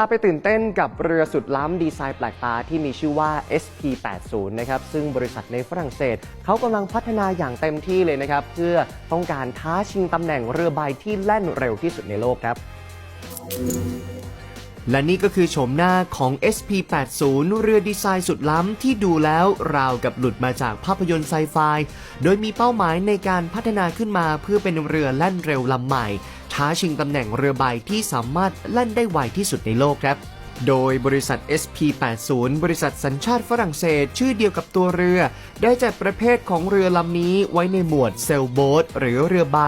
พาไปตื่นเต้นกับเรือสุดล้ำดีไซน์แปลกตาที่มีชื่อว่า SP80 นะครับ ซึ่งบริษัทในฝรั่งเศส เขากำลังพัฒนาอย่างเต็มที่เลยนะครับ เพื่อต้องการท้าชิงตำแหน่งเรือใบที่แล่นเร็วที่สุดในโลกครับ และนี่ก็คือโฉมหน้าของ SP80 เรือดีไซน์สุดล้ำที่ดูแล้วราวกับหลุดมาจากภาพยนตร์ไซไฟ โดยมีเป้าหมายในการพัฒนาขึ้นมาเพื่อเป็นเรือแล่นเร็วลำใหม่ ท้าชิงตำแหน่งเรือใบที่สามารถแล่นได้ไวที่สุดในโลกครับ โดยบริษัท SP80 บริษัทสัญชาติฝรั่งเศส ชื่อเดียวกับตัวเรือ ได้จัดประเภทของเรือลำนี้ไว้ในหมวดเซลโบ๊ทหรือเรือใบ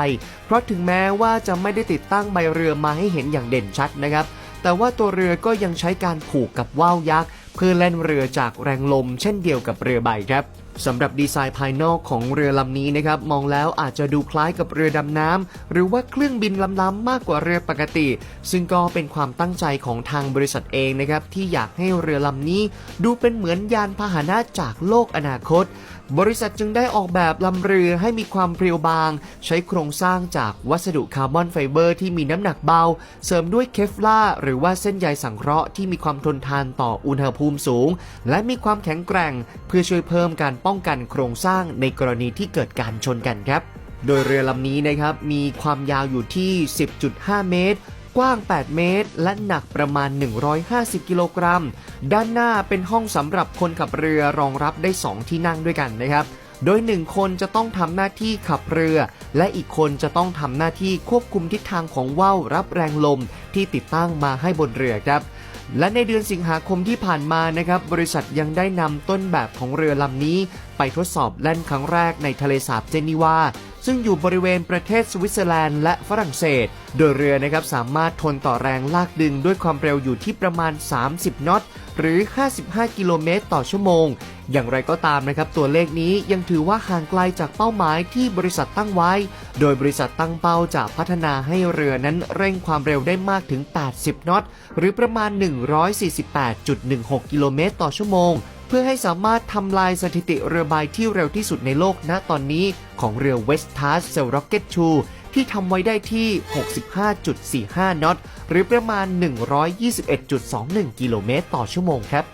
เพราะถึงแม้ว่าจะไม่ได้ติดตั้งใบเรือมาให้เห็นอย่างเด่นชัดนะครับ แต่ว่าตัวเรือก็ยังใช้การผูกกับว่าวยักษ์เพื่อแล่นเรือจากแรงลมเช่นเดียวกับเรือใบครับ สำหรับดีไซน์ภายนอกของเรือลำนี้นะครับ มองแล้วอาจจะดูคล้ายกับเรือดำน้ำหรือว่าเครื่องบินล้ำๆมากกว่าเรือปกติ ซึ่งก็เป็นความตั้งใจของทางบริษัทเองนะครับที่อยากให้เรือลำนี้ดูเป็นเหมือนยานพาหนะจากโลกอนาคต บริษัทจึงได้ออกแบบลำเรือให้มีความเพรียวบาง ใช้โครงสร้างจากวัสดุคาร์บอนไฟเบอร์ที่มีน้ำหนักเบา เสริมด้วยเคฟลาหรือว่าเส้นใยสังเคราะห์ที่มีความทนทานต่ออุณหภูมิสูง และมีความแข็งแกร่ง เพื่อช่วยเพิ่มการป้องกันโครงสร้างในกรณีที่เกิดการชนกันครับ โดยเรือลำนี้นะครับมีความยาวอยู่ที่ 10.5 เมตร กว้าง 8 เมตร และหนักประมาณ 150 กิโลกรัม ด้านหน้าเป็นห้องสำหรับคนขับเรือรองรับได้ 2 ที่นั่งด้วยกันนะครับโดย1คนจะต้องทำหน้าที่ขับเรือ และอีกคนจะต้องทำหน้าที่ควบคุมทิศทางของว่าวรับแรงลมที่ติดตั้งมาให้บนเรือครับ และในเดือนสิงหาคมที่ผ่านมานะครับบริษัทยังได้นำต้นแบบของเรือลำนี้ ไปทดสอบแล่นครั้งแรกในทะเลสาบเจนีวา ซึ่งอยู่บริเวณประเทศสวิตเซอร์แลนด์และฝรั่งเศส โดยเรือนะครับสามารถทนต่อแรงลากดึงด้วยความเร็วอยู่ที่ประมาณ 30นอต หรือ 55 กิโลเมตรต่อชั่วโมง อย่างไรก็ตามนะครับ ตัวเลขนี้ยังถือว่าห่างไกลจากเป้าหมายที่บริษัทตั้งไว้ โดยบริษัทตั้งเป้าจะพัฒนาให้เรือนั้นเร่งความเร็วได้มากถึง 80นอต หรือประมาณ 148.16 กิโลเมตรต่อชั่วโมง เพื่อให้สามารถทำลายสถิติเรือใบที่เร็วที่สุดในโลกณตอนนี้ของเรือ West t a s Sail Rocket 2ที่ทำไว้ได้ที่ 65.45 นอต หรือประมาณ 121.21 กิโลเมตรต่อชั่วโมงครับ